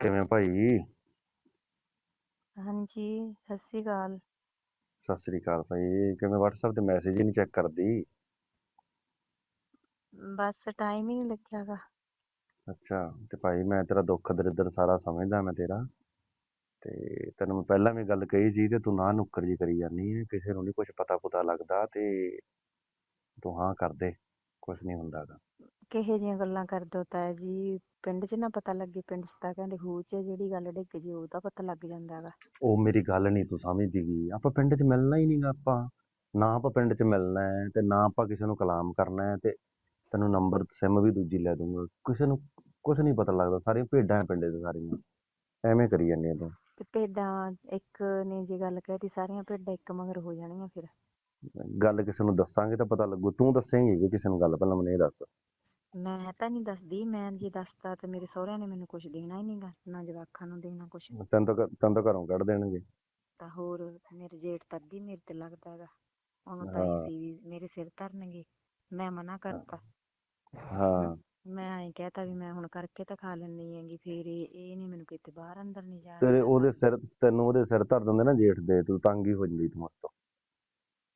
ਕਿਵੇਂ ਭਾਈ? ਹਾਂਜੀ ਸਤਿ ਸ਼੍ਰੀ ਅਕਾਲ। ਸਤਿ ਸ੍ਰੀ ਅਕਾਲ ਭਾਈ ਕਿਵੇਂ WhatsApp ਤੇ ਮੈਸੇਜ ਹੀ ਨਹੀਂ ਚੈੱਕ ਕਰਦੀ? ਬਸ ਟਾਈਮ ਹੀ ਨਹੀਂ ਲੱਗਿਆਗਾ ਅੱਛਾ ਤੇ ਭਾਈ ਮੈਂ ਤੇਰਾ ਦੁੱਖ ਦਰਿੱਦਰ ਸਾਰਾ ਸਮਝਦਾ ਮੈਂ ਤੇਰਾ। ਤੇ ਤੈਨੂੰ ਮੈਂ ਪਹਿਲਾਂ ਵੀ ਗੱਲ ਕਹੀ ਸੀ ਤੇ ਤੂੰ ਨਾ ਨੁੱਕਰ ਜੀ ਕਰੀ ਜਾਂਦੀ ਹੈ ਕਿਸੇ ਨੂੰ ਨਹੀਂ ਕੁਝ ਪਤਾ ਪੁਤਾ ਲੱਗਦਾ ਤੇ ਤੂੰ ਹਾਂ ਕਰ ਦੇ ਕੁਝ ਨਹੀਂ ਹੁੰਦਾਗਾ ਕਿਹੇ ਜਿਹੀਆਂ ਗੱਲਾਂ ਕਰਦੇ ਹੋ ਤਾਇਆ ਜੀ? ਪਿੰਡ 'ਚ ਨਾ ਪਤਾ ਲੱਗੇ ਪਿੰਡ 'ਚ ਤਾਂ ਕਹਿੰਦੇ ਹੂ 'ਚ ਜਿਹੜੀ ਗੱਲ ਡਿੱਗ ਜੇ ਉਹਦਾ ਪਤਾ ਲੱਗ ਜਾਂਦਾ ਹੈਗਾ ਉਹ ਮੇਰੀ ਗੱਲ ਨਹੀਂ ਤੂੰ ਸਮਝਦੀ ਗੀ। ਆਪਾਂ ਪਿੰਡ 'ਚ ਮਿਲਣਾ ਹੀ ਨਹੀਂਗਾ ਆਪਾਂ। ਨਾ ਆਪਾਂ ਪਿੰਡ 'ਚ ਮਿਲਣਾ ਹੈ ਤੇ ਨਾ ਆਪਾਂ ਕਿਸੇ ਨੂੰ ਕਲਾਮ ਕਰਨਾ ਹੈ ਤੇ ਤੈਨੂੰ ਨੰਬਰ ਸਿਮ ਵੀ ਦੂਜੀ ਲੈ ਦੂੰਗਾ ਕਿਸੇ ਨੂੰ ਕੁਝ ਨਹੀਂ ਪਤਾ ਲੱਗਦਾ ਸਾਰੀਆਂ ਭੇਡਾਂ ਪਿੰਡ 'ਚ ਸਾਰੀਆਂ। ਐਵੇਂ ਕਰੀ ਜਾਂਦੇ ਤੂੰ। ਤੇ ਭੇਡਾਂ ਇੱਕ ਨੇ ਜੇ ਗੱਲ ਕਹਿਤੀ ਸਾਰੀਆਂ ਭੇਡਾਂ ਇੱਕ ਮਗਰ ਹੋ ਜਾਣਗੀਆਂ ਫਿਰ। ਗੱਲ ਕਿਸੇ ਨੂੰ ਦੱਸਾਂਗੇ ਤਾਂ ਪਤਾ ਲੱਗੂ। ਤੂੰ ਦੱਸੇਂਗੀ ਕਿ ਕਿਸੇ ਨੂੰ ਗੱਲ ਪਹਿਲਾਂ ਮੈਨੂੰ ਇਹ ਦੱਸ। ਮੈਂ ਤਾਂ ਨਹੀਂ ਦੱਸਦੀ ਮੈਂ ਜੇ ਦੱਸਤਾ ਤੇ ਮੇਰੇ ਸਹੁਰਿਆਂ ਨੇ ਮੈਨੂੰ ਕੁਝ ਦੇਣਾ ਹੀ ਨਹੀਂਗਾ ਨਾ ਜਵਾਕਾਂ ਨੂੰ ਦੇਣਾ ਕੁਝ ਤੈਨੂੰ ਤਾਂ ਘ- ਤੈਨੂੰ ਤਾਂ ਘਰੋਂ ਕੱਢ ਦੇਣਗੇ। ਤਾਂ ਹੋਰ ਮੇਰੇ ਜੇਠ ਤਾਂ ਅੱਧੀ ਮੇਰੇ ਤੇ ਲੱਗਦਾ ਹੈਗਾ ਉਹਨੂੰ ਤਾਂ ਹਾਂ। ਵੀ ਮੇਰੇ ਸਿਰ ਧਰਨਗੇ ਮੈਂ ਮਨਾ ਕਰਤਾ। ਹਾਂ। ਮੈਂ ਐਂ ਕਹਿਤਾ ਵੀ ਮੈਂ ਹੁਣ ਕਰਕੇ ਤਾਂ ਖਾ ਲੈਣੀ ਹੈਗੀ ਫਿਰ ਇਹ ਇਹ ਨਹੀਂ ਮੈਨੂੰ ਕਿਤੇ ਬਾਹਰ ਅੰਦਰ ਨਹੀਂ ਜਾਣ ਤੇਰੇ ਦਿੰਦਾ। ਉਹਦੇ ਸਿਰ ਤੈਨੂੰ ਉਹਦੇ ਸਿਰ ਧਰ ਦਿੰਦੇ ਨਾ ਜੇਠ ਦੇ ਤੂੰ ਤੰਗ ਹੀ ਹੋ ਜਾਂਦੀ ਤੂੰ ਉਸ ਤੋਂ।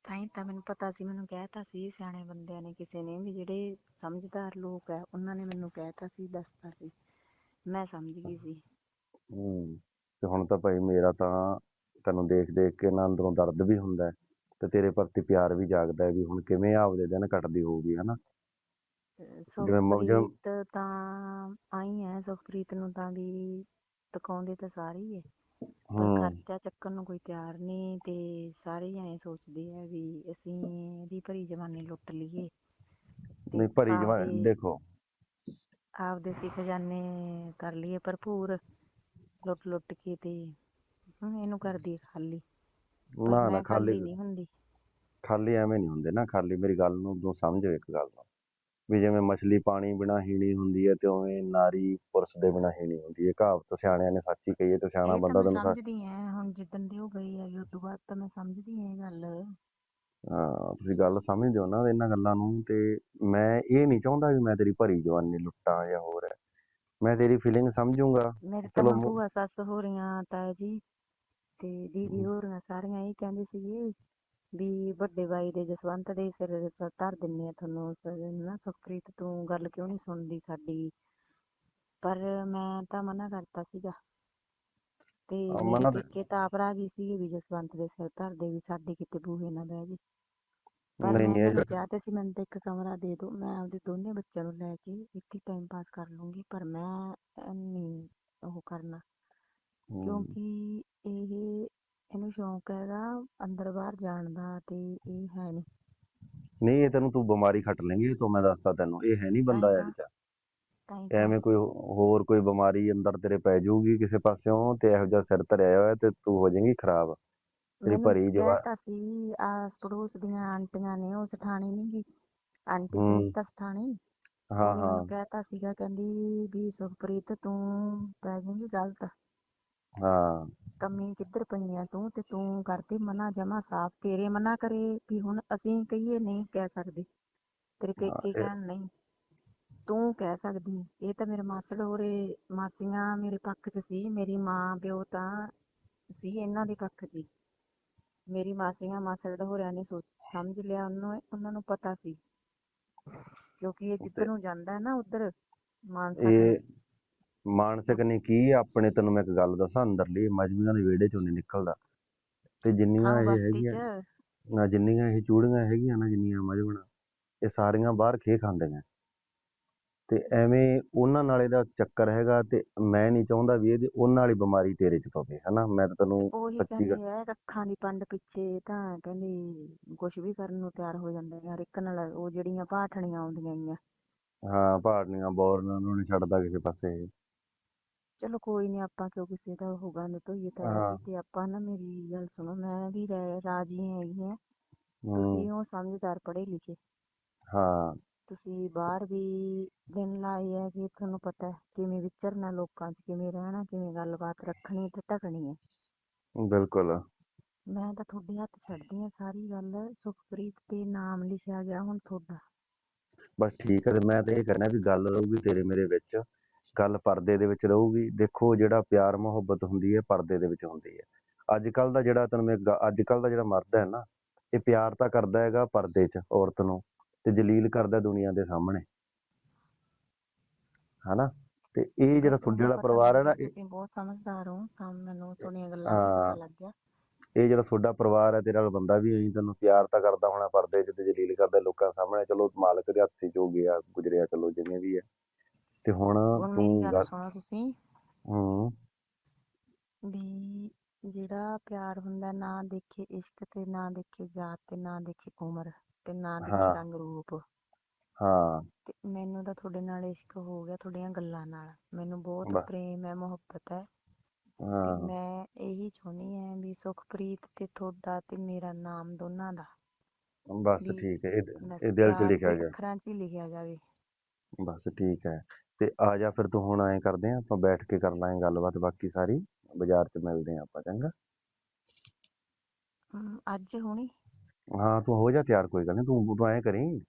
ਤਾਂ ਹੀ ਤਾਂ ਮੈਨੂੰ ਪਤਾ ਸੀ ਮੈਨੂੰ ਕਹਿਤਾ ਸੀ ਸਿਆਣੇ ਬੰਦਿਆਂ ਨੇ ਕਿਸੇ ਨੇ ਵੀ ਜਿਹੜੇ ਸਮਝਦਾਰ ਲੋਕ ਆ ਉਹਨਾਂ ਨੇ ਮੈਨੂੰ ਕਹਿਤਾ ਸੀ ਦੱਸਤਾ ਸੀ। ਮੈਂ ਸਮਝ ਗਈ ਸੀ। ਹੂੰ ਤੇ ਹੁਣ ਤਾਂ ਭਾਈ ਮੇਰਾ ਤਾਂ ਤੈਨੂੰ ਦੇਖ ਦੇਖ ਕੇ ਨਾ ਅੰਦਰੋਂ ਦਰਦ ਵੀ ਹੁੰਦਾ ਹੈ ਤੇ ਤੇਰੇ ਪ੍ਰਤੀ ਪਿਆਰ ਵੀ ਜਾਗਦਾ ਹੈ ਵੀ ਹੁਣ ਕਿਵੇਂ ਆਪਦੇ ਦਿਨ ਕੱਟਦੀ ਹੋਊਗੀ ਹਨਾ? ਤੇ ਜਿਵੇਂ ਮ- ਜਿਵੇਂ- ਸੁਖਪ੍ਰੀਤ ਤਾਂ ਆਈ ਹੈ ਸੁਖਪ੍ਰੀਤ ਨੂੰ ਤਾਂ ਵੀ ਤਕਾਉਂਦੇ ਤਾਂ ਸਾਰੇ ਹੀ ਹੈ। ਪਰ ਹੂੰ। ਖਰਚਾ ਚੱਕਣ ਨੂੰ ਕੋਈ ਤਿਆਰ ਨਹੀਂ ਤੇ ਸਾਰੇ ਐਂ ਸੋਚਦੇ ਆ ਵੀ ਅਸੀਂ ਇਹਦੀ ਭਰੀ ਜਵਾਨੀ ਲੁੱਟ ਲਈਏ ਤੇ ਨਹੀਂ ਭਰੀ ਜਵਾ ਆਪਦੇ- ਸੀ ਖਜ਼ਾਨੇ ਕਰ ਲਈਏ ਭਰਪੂਰ ਲੁੱਟ ਲੁੱਟ ਕੇ ਤੇ ਹੁਣ ਇਹਨੂੰ ਕਰਦੀ ਹੈ ਖਾਲੀ। ਪਰ ਨਾ ਨਾ ਮੈਂ ਖਾਲੀ ਨਹੀਂ ਹੁੰਦੀ। ਖਾਲੀ ਐਵੇਂ ਨਹੀਂ ਹੁੰਦੇ ਨਾ ਖਾਲੀ ਮੇਰੀ ਗੱਲ ਨੂੰ ਤੂੰ ਸਮਝ ਇੱਕ ਗੱਲ ਨੂੰ। ਵੀ ਜਿਵੇਂ ਮਛਲੀ ਪਾਣੀ ਬਿਨਾ ਹੀਣੀ ਹੁੰਦੀ ਹੈ ਤੇ ਉਵੇਂ ਨਾਰੀ ਪੁਰਸ਼ ਦੇ ਬਿਨਾ ਹੀਣੀ ਹੁੰਦੀ ਹੈ। ਕਹਾਵਤ ਸਿਆਣਿਆਂ ਨੇ ਸੱਚੀ ਕਹੀ ਹੈ ਤੇ ਸਿਆਣਾ ਇਹ ਬੰਦਾ ਮੈਂ ਤੈਨੂੰ ਸੱਚ ਸਮਝਦੀ ਆ ਹੁਣ ਜਿੱਦਣ ਦੀ ਉਹ ਗਈ ਹੈਗੀ ਉਸ ਤੋਂ ਬਾਅਦ ਤਾਂ ਮੈਂ ਸਮਝਦੀ ਆ ਇਹ ਗੱਲ। ਹਾਂ ਤੁਸੀਂ ਗੱਲ ਸਮਝਦੇ ਹੋ ਨਾ ਇਹਨਾਂ ਗੱਲਾਂ ਨੂੰ ਤੇ ਮੈਂ ਇਹ ਨਹੀਂ ਚਾਹੁੰਦਾ ਵੀ ਮੈਂ ਤੇਰੀ ਭਰੀ ਜਵਾਨੀ ਲੁੱਟਾਂ ਜਾਂ ਹੋਰ ਹੈ। ਮੈਂ ਤੇਰੀ ਫੀਲਿੰਗ ਸਮਝੂੰਗਾ। ਮੇਰੇ ਤਾਂ ਚਲੋ ਮਾਂ ਮੁ- ਭੂਆ ਸੱਸ ਹੋ ਰਹੀਆਂ ਤਾਇਆ ਜੀ ਤੇ ਦੀਦੀ ਹੋ। ਰਹੀਆਂ ਸਾਰੀਆਂ ਇਹ ਕਹਿੰਦੇ ਸੀਗੇ ਵੀ ਵੱਡੇ ਬਾਈ ਦੇ ਜਸਵੰਤ ਦੇ ਸਿਰ ਧਰ ਦਿੰਨੇ ਆ ਤੁਹਾਨੂੰ ਸ- ਨਾ ਸੁਖਪ੍ਰੀਤ ਤੂੰ ਗੱਲ ਕਿਉਂ ਨਹੀਂ ਸੁਣਦੀ ਸਾਡੀ? ਪਰ ਮੈਂ ਤਾਂ ਮਨਾ ਕਰਤਾ ਸੀਗਾ। ਤੇ ਮਨਾ ਤੇ- ਪੇਕੇ ਤਾਂ ਆਪ ਰਾਜੀ ਸੀਗੇ ਵੀ ਜਸਵੰਤ ਦੇ ਸਿਰ ਧਰ ਦੇ ਵੀ ਸਾਡੇ ਕਿਤੇ ਬੂਹੇ ਨਾ ਬਹਿ ਜੇ। ਨਹੀਂ ਨੂੰ ਤੇ ਸੀ ਮੈਨੂੰ ਤਾਂ ਇੱਕ ਕਮਰਾ ਦੇ ਦਿਓ ਮੈਂ ਆਪਦੇ ਦੋਨੇ ਬੱਚਿਆਂ ਨੂੰ ਲੈ ਕੇ ਇੱਥੇ ਟਾਈਮ ਪਾਸ ਕਰ ਲੂੰਗੀ ਪਰ ਮੈਂ ਨਹੀਂ ਉਹ ਕਰਨਾ। ਕਿਉਂਕਿ ਇਹ ਇਹਨੂੰ ਸ਼ੌਂਕ ਹੈਗਾ ਅੰਦਰ ਬਾਹਰ ਜਾਣ ਦਾ ਤੇ ਇਹ ਹੈ ਨਹੀਂ ਨਹੀਂ ਇਹ ਤੈਨੂੰ ਤੂੰ ਬਿਮਾਰੀ ਖੱਟ ਲੇਂਗੀ ਇਹ ਤੋਂ ਮੈਂ ਦੱਸਦਾ ਤੈਨੂੰ ਇਹ ਹੈ ਨਹੀਂ ਬੰਦਾ ਜਿਹਾ। ਤਾਂ। ਹੀ ਐਵੇਂ ਕੋਈ ਹੋਰ ਕੋਈ ਬਿਮਾਰੀ ਅੰਦਰ ਤੇਰੇ ਪੈ ਜਾਊਗੀ ਕਿਸੇ ਪਾਸਿਓਂ ਤੇ ਇਹੋ ਜਿਹਾ ਸਿਰ ਧਰਿਆ ਹੋਇਆ ਤੇ ਤੂੰ ਹੋ ਜਾਏਂਗੀ ਖਰਾਬ। ਤੇਰੀ ਭਰੀ ਜਵਾ ਸੀ ਆਸ ਪੜੋਸ ਦੀਆਂ ਆਂਟੀਆਂ ਨੇ ਉਹ ਸਠਾਣੀ ਨੀ ਗੀ। ਆਂਟੀ ਹੂੰ। ਸੁਨੀਤਾ ਸਠਾਣੀ ਹਾਂ ਹਾਂ। ਕਹਿਤਾ ਸੀਗਾ ਕਹਿੰਦੀ ਵੀ ਸੁਖਪ੍ਰੀਤ ਤੂੰ ਪੈ ਜਾਏਂਗੀ ਗਲਤ। ਹਾਂ। ਕਮੀ ਕਿੱਧਰ ਪਈ ਆ ਤੂੰ ਤੇ ਤੂੰ ਕਰਦੀ ਮਨਾ ਜਮਾ ਸਾਫ਼ ਤੇਰੇ ਮਨਾ ਕਰੇ ਵੀ ਹੁਣ ਅਸੀਂ ਕਹੀਏ ਨਹੀਂ ਕਹਿ ਸਕਦੇ। ਤੇਰੇ ਪੇਕੇ ਕਹਿਣ ਨਹੀਂ। ਤੂੰ ਕਹਿ ਸਕਦੀ ਇਹ ਤਾਂ ਮੇਰੇ ਮਾਸੜ ਹੋਰੇ ਮਾਸੀਆਂ ਮੇਰੇ ਪੱਖ 'ਚ ਸੀ ਮੇਰੀ ਮਾਂ ਪਿਓ ਤਾਂ ਸੀ ਇਹਨਾਂ ਦੇ ਪੱਖ 'ਚ ਹੀ। ਮੇਰੀ ਮਾਸੀਆਂ ਮਾਸੜ ਹੋਰਿਆਂ ਨੇ ਸੋਚ ਸਮਝ ਲਿਆ ਉਹਨੂੰ ਉਹਨਾਂ ਨੂੰ ਪਤਾ ਸੀ। ਕਿਉਂਕਿ ਇਹ ਜਿੱਧਰ ਨੂੰ ਜਾਂਦਾ ਹੈ ਨਾ ਉਧਰ ਮਾਨਸਾ ਇਹ ਮਾਨਸਿਕ ਨੇ ਕੀ ਆ, ਆਪਣੇ ਤੈਨੂੰ ਮੈਂ ਇੱਕ ਗੱਲ ਦੱਸਾਂ ਅੰਦਰਲੀ ਮਜਬੀਆਂ ਦੇ ਵਿਹੜੇ ਚੋਂ ਨਹੀਂ ਨਿਕਲਦਾ। ਤੇ ਜਿੰਨੀਆਂ ਹਾਂ ਇਹ ਹੈਗੀਆਂ ਨਾ ਜਿੰਨੀਆਂ ਇਹ ਚੂੜੀਆਂ ਹੈਗੀਆਂ ਨਾ ਜਿੰਨੀਆਂ ਮਜਬਣਾ ਇਹ ਸਾਰੀਆਂ ਬਾਹਰ ਖੇ ਖਾਂਦੀਆਂ ਤੇ ਐਵੇਂ ਉਹਨਾਂ ਨਾਲ ਇਹਦਾ ਚੱਕਰ ਹੈਗਾ ਤੇ ਮੈਂ ਨਹੀਂ ਚਾਹੁੰਦਾ ਵੀ ਇਹਦੇ ਉਹਨਾਂ ਵਾਲੀ ਬਿਮਾਰੀ ਤੇਰੇ 'ਚ ਪਵੇ ਹਨਾ? ਮੈਂ ਤਾਂ ਤੈਨੂੰ ਉਹੀ ਸੱਚੀ ਗੱਲ ਕਹਿੰਦੇ ਆ ਅੱਖਾਂ ਦੀ ਪੰਡ ਪਿੱਛੇ ਤਾਂ ਕਹਿੰਦੇ ਕੁਝ ਵੀ ਕਰਨ ਨੂੰ ਤਿਆਰ ਹੋ ਜਾਂਦੇ ਆ ਹਰ ਇੱਕ ਨਾਲ ਉਹ ਜਿਹੜੀਆਂ ਪਾਠਣੀਆਂ ਆਉਂਦੀਆਂ ਗੀਆਂ ਹਾਂ ਪਹਾੜੀਆਂ ਬੋਰਨ ਨੂੰ ਨਹੀਂ ਛੱਡਦਾ ਕਿਸੇ ਪਾਸੇ। ਚਲੋ ਕੋਈ ਨਹੀਂ ਆਪਾਂ ਕਿਉਂ ਕਿਸੇ ਦਾ ਉਹ ਗੰਦ ਧੋਈਏ ਤਾਂ ਹਾਂ। ਤੇ ਆਪਾਂ ਨਾ ਮੇਰੀ ਗੱਲ ਸੁਣੋ ਮੈਂ ਵੀ ਰਾ- ਰਾਜੀ ਹੈਗੀ ਹਾਂ। ਹੂੰ ਤੁਸੀਂ ਹੋ। ਸਮਝਦਾਰ ਪੜ੍ਹੇ ਲਿਖੇ। ਹਾਂ। ਤੁਸੀਂ ਬਾਹਰ ਵੀ ਦਿਨ ਲਾਏ ਹੈ ਕਿ ਤੁਹਾਨੂੰ ਪਤਾ ਹੈ ਕਿਵੇਂ ਵਿਚਰਨਾ ਲੋਕਾਂ 'ਚ ਕਿਵੇਂ ਰਹਿਣਾ ਕਿਵੇਂ ਗੱਲਬਾਤ ਰੱਖਣੀ ਤੇ ਢਕਣੀ ਹੈ। ਬਿਲਕੁਲ। ਮੈਂ ਤਾਂ ਤੁਹਾਡੇ ਹੱਥ ਛੱਡਦੀ ਹਾਂ ਸਾਰੀ ਗੱਲ। ਸੁਖਪ੍ਰੀਤ ਤੇ ਨਾਮ ਲਿਖਿਆ ਗਿਆ ਹੁਣ ਤੁਹਾਡਾ। ਬਸ ਠੀਕ ਹੈ ਤੇ ਮੈਂ ਤਾਂ ਇਹ ਕਹਿਣਾ ਵੀ ਗੱਲ ਰਹੂਗੀ ਤੇਰੇ ਮੇਰੇ ਵਿੱਚ। ਗੱਲ ਪਰਦੇ ਦੇ ਵਿੱਚ ਰਹੂਗੀ। ਦੇਖੋ ਜਿਹੜਾ ਪਿਆਰ ਮੁਹੱਬਤ ਹੁੰਦੀ ਹੈ ਪਰਦੇ ਦੇ ਵਿੱਚ ਹੁੰਦੀ ਹੈ। ਅੱਜ ਕੱਲ ਦਾ ਜਿਹੜਾ ਤੈਨੂੰ ਮੈਂ ਅੱਜ ਕੱਲ ਦਾ ਜਿਹੜਾ ਮਰਦ ਹੈ ਨਾ ਇਹ ਪਿਆਰ ਤਾਂ ਕਰਦਾ ਹੈਗਾ ਪਰਦੇ 'ਚ ਔਰਤ ਨੂੰ ਤੇ ਜਲੀਲ ਕਰਦਾ ਦੁਨੀਆ ਦੇ ਸਾਹਮਣੇ। ਹਨਾ? ਤੇ ਇਹ ਜਿਹੜਾ ਤੁਹਾਡੇ ਵਾਲਾ ਪਰਿਵਾਰ ਹੈ ਨਾ ਇਹ ਤੁਸੀਂ ਬਹੁਤ ਸਮਝਦਾਰ ਹੋ ਸਮ ਮੈਨੂੰ ਤੁਹਾਡੀਆਂ ਗੱਲਾਂ ਹਾਂ। ਤੋਂ ਪਤਾ ਲੱਗ ਗਿਆ। ਇਹ ਜਿਹੜਾ ਤੁਹਾਡਾ ਪਰਿਵਾਰ ਹੈ ਤੇਰਾ ਬੰਦਾ ਵੀ ਇਹੀ ਤੈਨੂੰ ਪਿਆਰ ਤਾਂ ਕਰਦਾ ਹੋਣਾ ਪਰਦੇ 'ਚ ਤੇ ਜਲੀਲ ਕਰਦਾ ਲੋਕਾਂ ਸਾਹਮਣੇ। ਚਲੋ ਮਾਲਕ ਦੇ ਹੱਥ 'ਚ ਹੋ ਗਿਆ ਗੁਜਰਿਆ ਚਲੋ ਜਿਵੇਂ ਵੀ ਹੈ। ਤੇ ਹੁਣ ਹੁਣ ਮੇਰੀ ਤੂੰ ਗੱਲ ਗੱਲ ਸੁਣੋ ਤੁਸੀਂ। ਹੂੰ। ਵੀ ਜਿਹੜਾ ਪਿਆਰ ਹੁੰਦਾ ਨਾ ਦੇਖੇ ਇਸ਼ਕ ਤੇ ਨਾ ਦੇਖੇ ਜਾਤ ਤੇ ਨਾ ਦੇਖੇ ਉਮਰ ਤੇ ਨਾ ਦੇਖੇ ਹਾਂ। ਰੰਗ ਰੂਪ। ਹਾਂ। ਤੇ ਮੈਨੂੰ ਤਾਂ ਤੁਹਾਡੇ ਨਾਲ ਇਸ਼ਕ ਹੋ ਗਿਆ ਤੁਹਾਡੀਆਂ ਗੱਲਾਂ ਨਾਲ। ਮੈਨੂੰ ਬਹੁਤ ਬਸ। ਪ੍ਰੇਮ ਹੈ ਮੁਹੱਬਤ ਹੈ। ਤੇ ਹਾਂ। ਮੈਂ ਇਹੀ ਚਾਹੁੰਦੀ ਹਾਂ ਵੀ ਸੁਖਪ੍ਰੀਤ ਤੇ ਤੁਹਾਡਾ ਤੇ ਮੇਰਾ ਨਾਮ ਦੋਨਾਂ ਦਾ। ਬਸ ਵੀ ਠੀਕ ਹੈ ਇਹ ਬਸ ਇਹ ਦਿਲ 'ਚ ਪਿਆਰ ਲਿਖਿਆ ਗਿਆ। ਅੱਖਰਾਂ 'ਚ ਹੀ ਲਿਖਿਆ ਜਾਵੇ। ਬਸ ਠੀਕ ਹੈ। ਤੇ ਆ ਜਾ ਫਿਰ ਤੂੰ ਹੁਣ ਐਂ ਕਰਦੇ ਆਂ ਆਪਾਂ ਬੈਠ ਕੇ ਕਰ ਲਾਂਗੇ ਗੱਲਬਾਤ ਬਾਕੀ ਸਾਰੀ ਬਾਜ਼ਾਰ 'ਚ ਮਿਲਦੇ ਆਂ ਆਪਾਂ ਚੰਗਾ? ਹਮ, ਅੱਜ ਹੁਣੀ? ਹਾਂ ਤੂੰ ਹੋ ਜਾ ਤਿਆਰ ਕੋਈ ਗੱਲ ਨਹੀਂ ਤੂੰ ਤੂੰ ਐਂ ਕਰੀ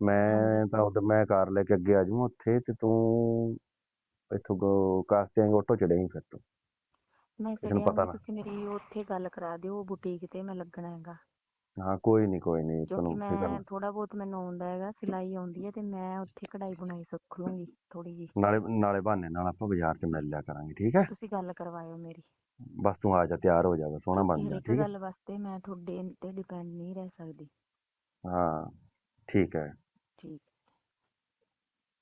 ਮੈਂ ਤਾਂ ਉਧਰ ਮੈਂ ਕਾਰ ਲੈ ਕੇ ਅੱਗੇ ਆ ਜਾਊਂ ਉੱਥੇ ਤੇ ਤੂੰ ਇੱਥੋਂ ਗੋ- ਕਾਸਟਿੰਗ ਆਟੋ ਚੜੇਂਗੀ ਫਿਰ ਤੂੰ। ਮੈਂ ਕਿਸੇ ਨੂੰ ਪਤਾ ਨਾ। ਤੁਸੀਂ ਮੇਰੀ ਉੱਥੇ ਗੱਲ ਕਰਾ ਦਿਓ ਬੁਟੀਕ ਤੇ ਮੈਂ ਲੱਗਣਾ ਹੈਗਾ। ਹਾਂ ਕੋਈ ਨਹੀਂ ਕੋਈ ਨਹੀਂ ਕਿਉਂਕਿ ਤੈਨੂੰ ਫਿਕਰ ਮੈਂ ਥੋੜਾ ਬਹੁਤ ਮੈਨੂੰ ਆਉਂਦਾ ਹੈਗਾ ਸਿਲਾਈ ਆਉਂਦੀ ਹੈ ਤੇ ਮੈਂ ਉੱਥੇ ਕਢਾਈ ਬੁਣਾਈ ਸਿੱਖ ਲੂੰਗੀ ਥੋੜੀ ਜੀ ਨਾਲੇ ਨਾਲੇ ਬਹਾਨੇ ਨਾਲ ਆਪਾਂ ਬਾਜ਼ਾਰ 'ਚ ਮਿਲ ਲਿਆ ਕਰਾਂਗੇ ਠੀਕ ਹੈ? ਤੁਸੀਂ ਗੱਲ ਕਰਵਾਇਓ ਮੇਰੀ। ਬਸ ਤੂੰ ਆ ਜਾ ਤਿਆਰ ਹੋ ਜਾ ਬਸ ਸੋਹਣਾ ਬਣ ਜਾ ਇੱਕ ਠੀਕ ਹੈ? ਗੱਲ ਵਾਸਤੇ ਮੈਂ ਤੁਹਾਡੇ ਤੇ ਡਿਪੈਂਡ ਨਹੀਂ ਰਹਿ ਸਕਦੀ। ਹਾਂ ਠੀਕ ਹੈ। ਠੀਕ।